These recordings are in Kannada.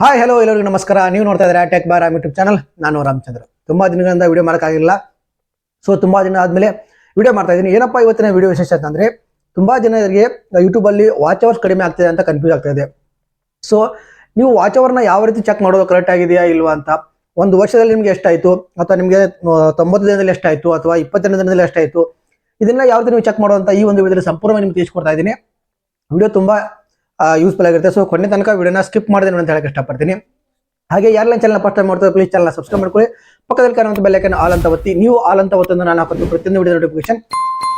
ಹಾಯ್ ಹಲೋ ಎಲ್ಲರಿಗೂ ನಮಸ್ಕಾರ. ನೀವು ನೋಡ್ತಾ ಇದ್ದಾರೆ ಟೆಕ್ ಬಾರ್ ಯೂಟ್ಯೂಬ್ ಚಾನಲ್ ನಾನು ರಾಮಚಂದ್ರ. ತುಂಬಾ ದಿನಗಳಿಂದ ವಿಡಿಯೋ ಮಾಡೋಕ್ಕಾಗಿಲ್ಲ ಸೊ ತುಂಬಾ ದಿನ ಆದ್ಮೇಲೆ ವಿಡಿಯೋ ಮಾಡ್ತಾ ಇದ್ದೀನಿ. ಏನಪ್ಪ ಇವತ್ತಿನ ವಿಡಿಯೋ ವಿಶೇಷ ಅಂತಂದ್ರೆ ತುಂಬಾ ಜನರಿಗೆ ಯೂಟ್ಯೂಬ್ ಅಲ್ಲಿ ವಾಚ್ ಅವರ್ಸ್ ಕಡಿಮೆ ಆಗ್ತಿದೆ ಅಂತ ಕನ್ಫ್ಯೂಸ್ ಆಗ್ತಾ ಇದೆ. ಸೊ ನೀವು ವಾಚ್ ಅವರ್ನ ಯಾವ ರೀತಿ ಚೆಕ್ ಮಾಡೋದು ಕರೆಕ್ಟ್ ಆಗಿದೆಯಾ ಇಲ್ವಾ ಅಂತ ಒಂದು ವರ್ಷದಲ್ಲಿ ನಿಮ್ಗೆ ಎಷ್ಟಾಯ್ತು? ಅಥವಾ ನಿಮಗೆ ತೊಂಬತ್ತು ದಿನದಲ್ಲಿ ಎಷ್ಟಾಯ್ತು? ಅಥವಾ ಇಪ್ಪತ್ತೆರಡು ದಿನದಲ್ಲಿ ಎಷ್ಟಾಯ್ತು? ಇದನ್ನ ಯಾವ ರೀತಿ ನೀವು ಚೆಕ್ ಮಾಡುವಂತ ಈ ಒಂದು ವಿಡಿಯೋದಲ್ಲಿ ಸಂಪೂರ್ಣವಾಗಿ ನಿಮ್ಗೆ ತಿಳಿಸ್ಕೊಡ್ತಾ ಇದ್ದೀನಿ. ವಿಡಿಯೋ ತುಂಬಾ ಯೂಸ್ಫುಲ್ ಆಗಿರುತ್ತೆ. ಸೊ ಕೊನೆ ತನಕ ವಿಡಿಯೋನ ಸ್ಕಿಪ್ ಮಾಡಿದೆ ಅಂತ ಹೇಳಕ್ಕೆ ಇಷ್ಟಪಡ್ತೀನಿ. ಹಾಗೆ ಯಾರೆಲ್ಲ ಚಾನಲ್ ಫಸ್ಟ್ ಟೈಮ್ ಮಾಡ್ತಾರೆ ಪ್ಲೀಸ್ ಚಾನಲ್ ಸಬ್ಸ್ಕ್ರೈಬ್ ಮಾಡ್ಕೊಳ್ಳಿ. ಪಕ್ಕದಲ್ಲಿ ಕಾಣುವಂತ ಬೆಲ್ಲೈಕನ್ ಆಲ್ ಅಂತ ಒತ್ತಿ. ನೀವು ಆಲ್ ಅಂತ ಒತ್ತೊಂದು ನಾನು ಹಾಕೋದು ಪ್ರತಿಯೊಂದು ವಿಡಿಯೋ ನೋಟಿಫಿಕೇಶನ್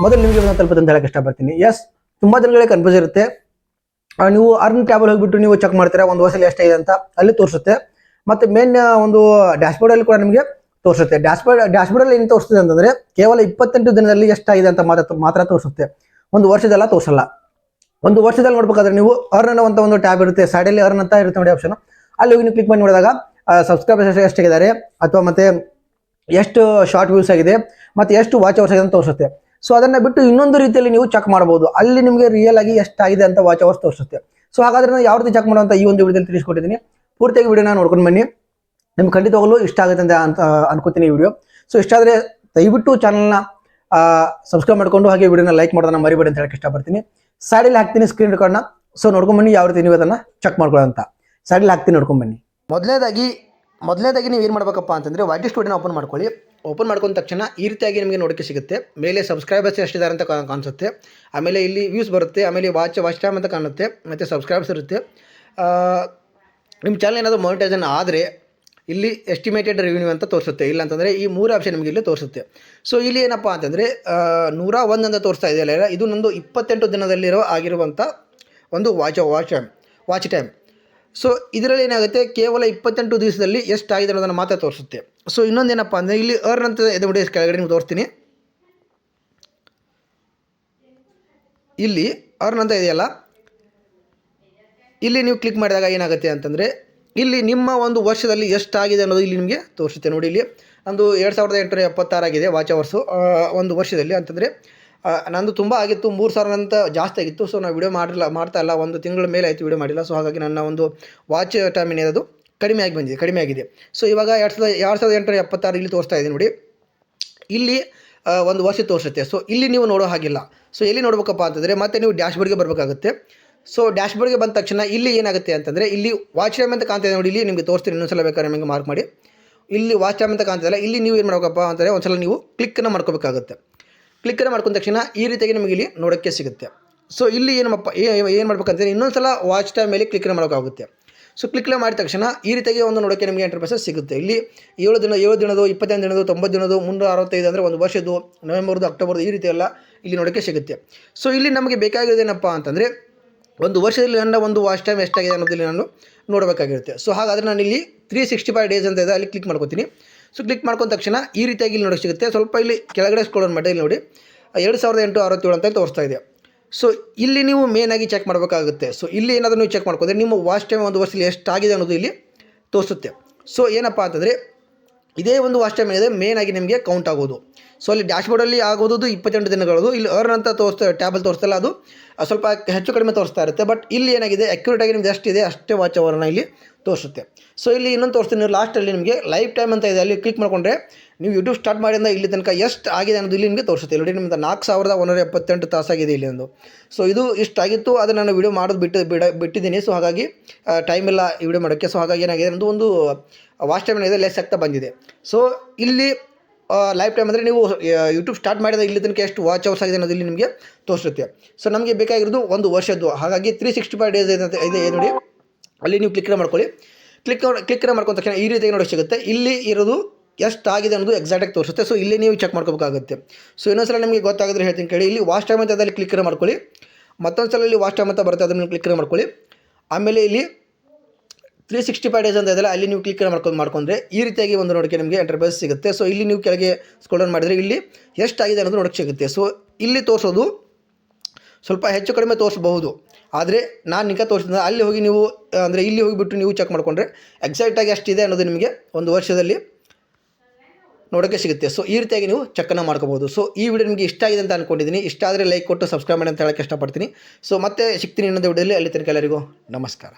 ಮೊದಲು ನಿಮಗೆ ಒಂದು ತಲುಪುತ್ತೆ ಅಂತ ಹೇಳಕ್ಕೆ ಇಷ್ಟಪಡ್ತೀನಿ. ಎಸ್ ತುಂಬ ಜನಗಳಿಗೆ ಕನ್ಫ್ಯೂಸ್ ಇರುತ್ತೆ. ನೀವು ಅರ್ನ್ ಟ್ಯಾಬಲ್ ಹೋಗಿಬಿಟ್ಟು ನೀವು ಚೆಕ್ ಮಾಡ್ತೀರಾ? ಒಂದು ವರ್ಷದಲ್ಲಿ ಇದೆ ಅಂತ ಅಲ್ಲಿ ತೋರಿಸುತ್ತೆ. ಮತ್ತು ಮೇನ್ ಒಂದು ಡ್ಯಾಶ್ಬೋರ್ಡಲ್ಲಿ ಕೂಡ ನಿಮಗೆ ತೋರಿಸುತ್ತೆ. ಡ್ಯಾಶ್ಬೋರ್ಡ್ ಡ್ಯಾಶ್ಬೋರ್ಡಲ್ಲಿ ಏನು ತೋರಿಸುತ್ತೆ ಅಂತಂದರೆ ಕೇವಲ ಇಪ್ಪತ್ತೆಂಟು ದಿನದಲ್ಲಿ ಎಷ್ಟಾಗಿದೆ ಅಂತ ಮಾತ್ರ ಮಾತ್ರ ತೋರಿಸುತ್ತೆ. ಒಂದು ವರ್ಷದೆಲ್ಲ ತೋರಿಸಲ್ಲ. ಒಂದು ವರ್ಷದಲ್ಲಿ ನೋಡ್ಬೇಕಾದ್ರೆ ನೀವು ಅರ್ನ್ ಅಂತ ಒಂದು ಟ್ಯಾಬ್ ಇರುತ್ತೆ. ಸೈಡಲ್ಲಿ ಅರ್ನ್ ಅಂತ ಇರುತ್ತೆ ನೋಡಿ ಆಪ್ಷನ್ ಅಲ್ಲಿ ಹೋಗಿ ನೀವು ಕ್ಲಿಕ್ ಮಾಡಿ ನೋಡಿದಾಗ ಸಬ್ಸ್ಕ್ರೈಬರ್ಸ್ ಎಷ್ಟಾಗಿದ್ದಾರೆ ಅಥವಾ ಮತ್ತೆ ಎಷ್ಟು ಶಾರ್ಟ್ ವ್ಯೂಸ್ ಆಗಿದೆ, ಮತ್ತೆ ಎಷ್ಟು ವಾಚ್ ಅವರ್ಸ್ ಆಗಿದೆ ಅಂತ ತೋರಿಸುತ್ತೆ. ಸೊ ಅದನ್ನ ಬಿಟ್ಟು ಇನ್ನೊಂದು ರೀತಿಯಲ್ಲಿ ನೀವು ಚೆಕ್ ಮಾಡಬಹುದು. ಅಲ್ಲಿ ನಿಮಗೆ ರಿಯಲ್ ಆಗಿ ಎಷ್ಟಾಗಿದೆ ಅಂತ ವಾಚ್ ಅವರ್ಸ್ ತೋರಿಸುತ್ತೆ. ಸೊ ಹಾಗಾದ್ರೆ ನಾನು ಯಾವ ರೀತಿ ಚೆಕ್ ಮಾಡುವಂತ ಈ ಒಂದು ವಿಡಿಯೋದಲ್ಲಿ ತಿಳಿಸ್ಕೊಟ್ಟಿದ್ದೀನಿ. ಪೂರ್ತಿಯಾಗಿ ವಿಡಿಯೋನ ನೋಡ್ಕೊಂಡು ಬನ್ನಿ. ನಿಮ್ಗೆ ಖಂಡಿತವಾಗಲೂ ಇಷ್ಟ ಆಗುತ್ತೆ ಅಂತ ಅಂತ ಅನ್ಕೋತೀನಿ ಈ ವಿಡಿಯೋ. ಸೊ ಇಷ್ಟ ಆದರೆ ದಯವಿಟ್ಟು ಚಾನಲ್ನ ಸಬ್ಸ್ಕ್ರೈಬ್ ಮಾಡ್ಕೊಂಡು ಹಾಗೆ ವಿಡಿಯೋನ ಲೈಕ್ ಮಾಡೋದನ್ನ ಮರಿಬೇಡಿ ಅಂತ ಹೇಳಕ್ಕೆ ಇಷ್ಟಪಡ್ತೀನಿ. ಸೈಡಲ್ಲಿ ಹಾಕ್ತೀನಿ ಸ್ಕ್ರೀನ್ ರೆಕಾರ್ಡ್ನ ಸೊ ನೋಡ್ಕೊಂಬನ್ನಿ ಯಾವ ರೀತಿ ನೀವು ಅದನ್ನು ಚೆಕ್ ಮಾಡ್ಕೊಳ್ಳೋಂತ ಸೈಡಲ್ಲಿ ಹಾಕ್ತೀನಿ ನೋಡ್ಕೊಂಬನ್ನಿ ಮೊದಲನೇದಾಗಿ ಮೊದಲನೇದಾಗಿ ನೀವು ಏನು ಮಾಡಬೇಕಪ್ಪ ಅಂತಂದರೆ ವೈಟ್ ಸ್ಟುಡಿಯೋನ ಓಪನ್ ಮಾಡ್ಕೊಳ್ಳಿ. ಓಪನ್ ಮಾಡ್ಕೊಂಡ ತಕ್ಷಣ ಈ ರೀತಿಯಾಗಿ ನಿಮಗೆ ನೋಡೋಕ್ಕೆ ಸಿಗುತ್ತೆ. ಮೇಲೆ ಸಬ್ಸ್ಕ್ರೈಬರ್ಸ್ ಎಷ್ಟಿದ್ದಾರೆ ಅಂತ ಕಾಣಿಸುತ್ತೆ. ಆಮೇಲೆ ಇಲ್ಲಿ ವ್ಯೂಸ್ ಬರುತ್ತೆ, ಆಮೇಲೆ ವಾಚ್ ವಾಚ್ ಟೈಮ್ ಅಂತ ಕಾಣುತ್ತೆ, ಮತ್ತು ಸಬ್ಸ್ಕ್ರೈಬರ್ಸ್ ಇರುತ್ತೆ. ನಿಮ್ಮ ಚಾನಲ್ ಏನಾದರೂ ಮಾನಿಟೈಸನ್ ಆದರೆ ಇಲ್ಲಿ ಎಸ್ಟಿಮೇಟೆಡ್ ರೆವಿನ್ಯೂ ಅಂತ ತೋರಿಸುತ್ತೆ. ಇಲ್ಲ ಅಂತಂದರೆ ಈ ಮೂರು ಆಪ್ಷನ್ ನಿಮಗೆ ಇಲ್ಲಿ ತೋರಿಸುತ್ತೆ. ಸೊ ಇಲ್ಲಿ ಏನಪ್ಪ ಅಂತಂದರೆ ನೂರ ಒಂದು ಅಂತ ತೋರಿಸ್ತಾ ಇದೆಯಲ್ಲ ಇದು ನಂದು ಇಪ್ಪತ್ತೆಂಟು ದಿನದಲ್ಲಿರೋ ಆಗಿರುವಂಥ ಒಂದು watch watch time watch time so ಇದರಲ್ಲಿ ಏನಾಗುತ್ತೆ? ಕೇವಲ ಇಪ್ಪತ್ತೆಂಟು ದಿವಸದಲ್ಲಿ ಎಷ್ಟಾಗಿದೆ ಅನ್ನೋದನ್ನು ಮಾತ್ರ ತೋರಿಸುತ್ತೆ. ಸೊ ಇನ್ನೊಂದೇನಪ್ಪ ಅಂದರೆ, ಇಲ್ಲಿ ಅರ್ನ್ ಅಂತ ಇದೆ ಬಿಡಿ ಕೆಳಗಡೆ ನಿಮ್ಗೆ ತೋರಿಸ್ತೀನಿ. ಇಲ್ಲಿ ಅರ್ನ್ ಅಂತ ಇದೆಯಲ್ಲ? ಇಲ್ಲಿ ನೀವು ಕ್ಲಿಕ್ ಮಾಡಿದಾಗ ಏನಾಗುತ್ತೆ ಅಂತಂದರೆ ಇಲ್ಲಿ ನಿಮ್ಮ ಒಂದು ವರ್ಷದಲ್ಲಿ ಎಷ್ಟಾಗಿದೆ ಅನ್ನೋದು ಇಲ್ಲಿ ನಿಮಗೆ ತೋರಿಸುತ್ತೆ ನೋಡಿ ಇಲ್ಲಿ. ಒಂದು ಎರಡು ಸಾವಿರದ ಎಂಟುನೂರ ಎಪ್ಪತ್ತಾರಾಗಿದೆ ವಾಚ್ ಅವರ್ಸು. ಒಂದು ವರ್ಷದಲ್ಲಿ ಅಂತಂದರೆ ನಂದು ತುಂಬ ಆಗಿತ್ತು. ಮೂರು ಸಾವಿರ ಅಂತ ಜಾಸ್ತಿ ಆಗಿತ್ತು. ಸೊ ನಾವು ವಿಡಿಯೋ ಮಾಡಿಲ್ಲ, ಮಾಡ್ತಾ ಇಲ್ಲ. ಒಂದು ತಿಂಗಳ ಮೇಲೆ ಆಯಿತು ವಿಡಿಯೋ ಮಾಡಿಲ್ಲ. ಸೊ ಹಾಗಾಗಿ ನನ್ನ ಒಂದು ವಾಚ್ ಟೈಮ್ ಏನಿರೋದು ಕಡಿಮೆ ಆಗಿ ಬಂದಿದೆ, ಕಡಿಮೆ ಆಗಿದೆ. ಸೊ ಇವಾಗ ಎರಡು ಸಾವಿರದ ಎರಡು ಸಾವಿರದ ಎಂಟುನೂರ ಎಪ್ಪತ್ತಾರು ಇಲ್ಲಿ ತೋರಿಸ್ತಾ ಇದೆ ನೋಡಿ. ಇಲ್ಲಿ ಒಂದು ವರ್ಷ ತೋರಿಸುತ್ತೆ. ಸೊ ಇಲ್ಲಿ ನೀವು ನೋಡೋ ಹಾಗಿಲ್ಲ. ಸೊ ಎಲ್ಲಿ ನೋಡ್ಬೇಕಪ್ಪ ಅಂತಂದರೆ, ಮತ್ತೆ ನೀವು ಡ್ಯಾಶ್ಬೋರ್ಡ್ಗೆ ಬರಬೇಕಾಗುತ್ತೆ. ಸೊ ಡ್ಯಾಶ್ಬೋರ್ಡ್ಗೆ ಬಂದ ತಕ್ಷಣ ಇಲ್ಲಿ ಏನಾಗುತ್ತೆ ಅಂತಂದರೆ, ಇಲ್ಲಿ ವಾಚ್ ಟೈಮ್ ಅಂತ ಕಾಣ್ತಿದೆ ನೋಡಿ, ಇಲ್ಲಿ ನಿಮಗೆ ತೋರಿಸ್ತೀನಿ ಇನ್ನೊಂದ್ಸಲ ಬೇಕಾದ್ರೆ ನಿಮಗೆ ಮಾರ್ಕ್ ಮಾಡಿ. ಇಲ್ಲಿ ವಾಚ್ ಟೈಮ್ ಅಂತ ಕಾಣ್ತಿದೆಲ್ಲ ಇಲ್ಲಿ ನೀವು ಏನು ಮಾಡ್ಬೇಕಪ್ಪ ಅಂತಂದರೆ, ಒಂದ್ಸಲ ನೀವು ಕ್ಲಿಕ್ಕನ್ನು ಮಾಡ್ಕೋಬೇಕಾಗುತ್ತೆ. ಕ್ಲಿಕ್ಕನ್ನು ಮಾಡ್ಕೊಂಡ ತಕ್ಷಣ ಈ ರೀತಿಯಾಗಿ ನಿಮಗೆ ಇಲ್ಲಿ ನೋಡೋಕ್ಕೆ ಸಿಗುತ್ತೆ. ಸೊ ಇಲ್ಲಿ ಏನಪ್ಪ ಏನು ಮಾಡ್ಬೇಕಂತಂದರೆ ಇನ್ನೊಂದ್ಸಲ ವಾಚ್ ಟೈಮ್ ಮೇಲೆ ಕ್ಲಿಕ್ಕನ್ನು ಮಾಡೋಕ್ಕಾಗುತ್ತೆ. ಸೊ ಕ್ಲಿಕ್ ಮಾಡಿದ ತಕ್ಷಣ ಈ ರೀತಿಯಾಗಿ ಒಂದು ನೋಡೋಕ್ಕೆ ನಿಮಗೆ ಎಂಟರ್ಪ್ರೈಸಸ್ ಸಿಗುತ್ತೆ. ಇಲ್ಲಿ ಏಳು ದಿನ, ಏಳು ದಿನದ ಇಪ್ಪತ್ತೈದು ದಿನದ್ದು, ತೊಂಬತ್ತು ದಿನದ್ದು, ಮುನ್ನೂರ ಅರವತ್ತೈದು ಅಂದರೆ ಒಂದು ವರ್ಷದ್ದು, ನವೆಂಬರ್ದು, ಅಕ್ಟೋಬರ್ದು ಈ ರೀತಿ ಎಲ್ಲ ಇಲ್ಲಿ ನೋಡೋಕ್ಕೆ ಸಿಗುತ್ತೆ. ಸೊ ಇಲ್ಲಿ ನಮಗೆ ಬೇಕಾಗಿರೋದೇನಪ್ಪ ಅಂತಂದರೆ ಒಂದು ವರ್ಷದಲ್ಲಿ ನನ್ನ ಒಂದು ವಾಚ್ ಟೈಮ್ ಎಷ್ಟಾಗಿದೆ ಅನ್ನೋದಲ್ಲಿ ನಾನು ನೋಡಬೇಕಾಗಿರುತ್ತೆ. ಸೊ ಹಾಗಾದರೆ ನಾನು ಇಲ್ಲಿ ತ್ರೀ ಸಿಕ್ಸ್ಟಿ ಫೈವ್ ಡೇಸ್ ಅಂತ ಇದೆ, ಅಲ್ಲಿ ಕ್ಲಿಕ್ ಮಾಡ್ಕೊತೀನಿ. ಸೊ ಕ್ಲಿಕ್ ಮಾಡ್ಕೊಂಡ ತಕ್ಷಣ ಈ ರೀತಿಯಾಗಿ ಇಲ್ಲಿ ನೋಡಿ ಸಿಗುತ್ತೆ. ಸ್ವಲ್ಪ ಇಲ್ಲಿ ಕೆಳಗಡೆ ಸ್ಕ್ರೋಲ್ ಮಾಡಿ ಇಲ್ಲಿ ನೋಡಿ, ಎರಡು ಸಾವಿರದ ಎಂಟು ಅರವತ್ತೇಳು ಅಂತ ತೋರಿಸ್ತಾ ಇದೆ. ಸೊ ಇಲ್ಲಿ ನೀವು ಮೇನಾಗಿ ಚೆಕ್ ಮಾಡಬೇಕಾಗುತ್ತೆ. ಸೊ ಇಲ್ಲಿ ಏನಾದರೂ ನೀವು ಚೆಕ್ ಮಾಡ್ಕೊಂಡ್ರೆ ನಿಮ್ಮ ವಾಚ್ ಟೈಮ್ ಒಂದು ವರ್ಷದಲ್ಲಿ ಎಷ್ಟಾಗಿದೆ ಅನ್ನೋದು ಇಲ್ಲಿ ತೋರಿಸುತ್ತೆ. ಸೊ ಏನಪ್ಪ ಅಂತಂದರೆ, ಇದೇ ಒಂದು ವಾಚ್ ಟೈಮ್ ಏನಿದೆ ಮೇನ್ ಆಗಿ ನಿಮಗೆ ಕೌಂಟ್ ಆಗೋದು. ಸೊ ಅಲ್ಲಿ ಡ್ಯಾಶ್ಬೋರ್ಡಲ್ಲಿ ಆಗೋದು ಇಪ್ಪತ್ತೆಂಟು ದಿನಗಳದು. ಇಲ್ಲಿ ಅರ್ನ್ ಅಂತ ತೋರಿಸ್ತಾ ಟ್ಯಾಬಲ್ ತೋರಿಸ್ತಲ್ಲ ಅದು. ಸ್ವಲ್ಪ ಹೆಚ್ಚು ಕಡಿಮೆ ತೋರಿಸ್ತಾ ಇರುತ್ತೆ. ಬಟ್ ಇಲ್ಲಿ ಏನಾಗಿದೆ ಅಕ್ಯುರೇಟ್ ಆಗಿ ನಿಮ್ಗೆ ಎಷ್ಟಿದೆ ಅಷ್ಟೇ ವಾಚ್ ಅವರನ್ನ ಇಲ್ಲಿ ತೋರಿಸುತ್ತೆ. ಸೊ ಇಲ್ಲಿ ಇನ್ನೊಂದು ತೋರಿಸ್ತೀನಿ. ಲಾಸ್ಟಲ್ಲಿ ನಿಮಗೆ ಲೈಫ್ ಟೈಮ್ ಅಂತ ಇದೆ. ಅಲ್ಲಿ ಕ್ಲಿಕ್ ಮಾಡಿಕೊಂಡ್ರೆ ನೀವು ಯೂಟ್ಯೂಬ್ ಸ್ಟಾರ್ಟ್ ಮಾಡಿದ ಇಲ್ಲಿ ತನಕ ಎಷ್ಟು ಆಗಿದೆ ಅನ್ನೋದು ಇಲ್ಲಿ ನಿಮಗೆ ತೋರಿಸುತ್ತೆ. ನೋಡಿ ನಿಮ್ಮ ನಾಲ್ಕು ಸಾವಿರದ ಒಂದೂರ ಎಪ್ಪತ್ತೆಂಟು ತಾಸಾಗಿದೆ ಇಲ್ಲಿ ಒಂದು. ಸೊ ಇದು ಇಷ್ಟಾಗಿತ್ತು ಅದು ನಾನು ವಿಡಿಯೋ ಮಾಡೋದು ಬಿಟ್ಟು, ಬಿಡ, ಬಿಟ್ಟಿದ್ದೀನಿ. ಸೊ ಹಾಗಾಗಿ ಟೈಮ್ ಇಲ್ಲ ವಿಡಿಯೋ ಮಾಡೋಕ್ಕೆ. ಸೊ ಹಾಗಾಗಿ ಏನಾಗಿದೆ ಅನ್ನೋದು ಒಂದು ವಾಚ್ ಟೈಮ್ ಏನಿದೆ ಲೆಸ್ ಆಗ್ತಾ ಬಂದಿದೆ. ಸೊ ಇಲ್ಲಿ ಲೈಫ್ ಟೈಮ್ ಅಂದರೆ ನೀವು ಯೂಟ್ಯೂಬ್ ಸ್ಟಾರ್ಟ್ ಮಾಡಿದ ಇಲ್ಲಿ ತನಕ ಎಷ್ಟು ವಾಚ್ ಅವರ್ಸ್ ಆಗಿದೆ ಅನ್ನೋದು ಇಲ್ಲಿ ನಿಮಗೆ ತೋರಿಸುತ್ತೆ. ಸೊ ನಮಗೆ ಬೇಕಾಗಿರೋದು ಒಂದು ವರ್ಷದ್ದು. ಹಾಗಾಗಿ ತ್ರೀ ಸಿಕ್ಸ್ಟಿ ಫೈವ್ ಡೇಸ್ ಇದೆ ಇದೆ ನೋಡಿ. ಅಲ್ಲಿ ನೀವು ಕ್ಲಿಕ್ ಮಾಡ್ಕೊಳ್ಳಿ. ಕ್ಲಿಕ್ ಕ್ಲಿಕ್ ಮಾಡ್ಕೊಂಡ ತಕ್ಷಣ ಈ ರೀತಿಯಾಗಿ ನೋಡಿ ಸಿಗುತ್ತೆ. ಇಲ್ಲಿ ಇರೋದು ಎಷ್ಟು ಆಗಿದೆ ಅನ್ನೋದು ಎಕ್ಸಾಕ್ಟಾಗಿ ತೋರಿಸುತ್ತೆ. ಸೊ ಇಲ್ಲಿ ನೀವು ಚೆಕ್ ಮಾಡ್ಕೋಬೇಕಾಗುತ್ತೆ. ಸೊ ಇನ್ನೊಂದ್ಸಲ ನಿಮಗೆ ಗೊತ್ತಾಗಿದ್ರೆ ಹೇಳ್ತೀನಿ ಕೇಳಿ. ಇಲ್ಲಿ ವಾಚ್ ಟೈಮ್ ಅಂತ ಅದರಲ್ಲಿ ಕ್ಲಿಕ್ ಮಾಡ್ಕೊಳ್ಳಿ. ಮತ್ತೊಂದು ಸಲ ಇಲ್ಲಿ ವಾಚ್ ಟೈಮ್ ಅಂತ ಬರುತ್ತೆ, ಅದನ್ನು ಕ್ಲಿಕ್ ಮಾಡ್ಕೊಳ್ಳಿ. ಆಮೇಲೆ ಇಲ್ಲಿ ತ್ರೀ ಸಿಕ್ಸ್ಟಿ ಫೈವ್ ಡೇಸ್ ಅಂತ ಇದೆಲ್ಲ ಅಲ್ಲಿ ನೀವು ಕ್ಲಿಕ್ ಮಾಡ್ಕೊಂಡು ಮಾಡ್ಕೊಂಡ್ರೆ ಈ ರೀತಿಯಾಗಿ ಒಂದು ನೋಡೋಕ್ಕೆ ನಿಮಗೆ ಎಂಟರ್ಪ್ರೈಸ್ ಸಿಗುತ್ತೆ. ಸೊ ಇಲ್ಲಿ ನೀವು ಕೆಳಗೆ ಡೌನ್ ಮಾಡಿದರೆ ಇಲ್ಲಿ ಎಷ್ಟಾಗಿದೆ ಅನ್ನೋದು ನೋಡೋಕ್ಕೆ ಸಿಗುತ್ತೆ. ಸೊ ಇಲ್ಲಿ ತೋರಿಸೋದು ಸ್ವಲ್ಪ ಹೆಚ್ಚು ಕಡಿಮೆ ತೋರಿಸಬಹುದು. ಆದರೆ ನಾನು ನಿಖ ತೋರಿಸಿದ ಅಲ್ಲಿ ಹೋಗಿ ನೀವು, ಅಂದರೆ ಇಲ್ಲಿ ಹೋಗಿಬಿಟ್ಟು ನೀವು ಚೆಕ್ ಮಾಡಿಕೊಂಡ್ರೆ ಎಕ್ಸಾಕ್ಟಾಗಿ ಅಷ್ಟಿದೆ ಅನ್ನೋದು ನಿಮಗೆ ಒಂದು ವರ್ಷದಲ್ಲಿ ನೋಡೋಕ್ಕೆ ಸಿಗುತ್ತೆ. ಸೊ ಈ ರೀತಿಯಾಗಿ ನೀವು ಚೆಕ್ಕನ್ನು ಮಾಡ್ಕೋಬೋದು ಸೊ ಈ ವಿಡಿಯೋ ನಿಮಗೆ ಇಷ್ಟ ಆಗಿದೆ ಅಂತ ಅಂದ್ಕೊಂಡಿದ್ದೀನಿ ಇಷ್ಟ ಆದರೆ ಲೈಕ್ ಕೊಟ್ಟು ಸಬ್ಸ್ಕ್ರೈಬ್ ಮಾಡಿ ಅಂತ ಹೇಳೋಕ್ಕೆ ಇಷ್ಟಪಡ್ತೀನಿ. ಸೊ ಮತ್ತೆ ಸಿಗ್ತೀನಿ ಇನ್ನೊಂದು ವಿಡಿಯೋಲಿ ಅಲ್ಲಿ ತನಕ ಎಲ್ಲರಿಗೂ ನಮಸ್ಕಾರ.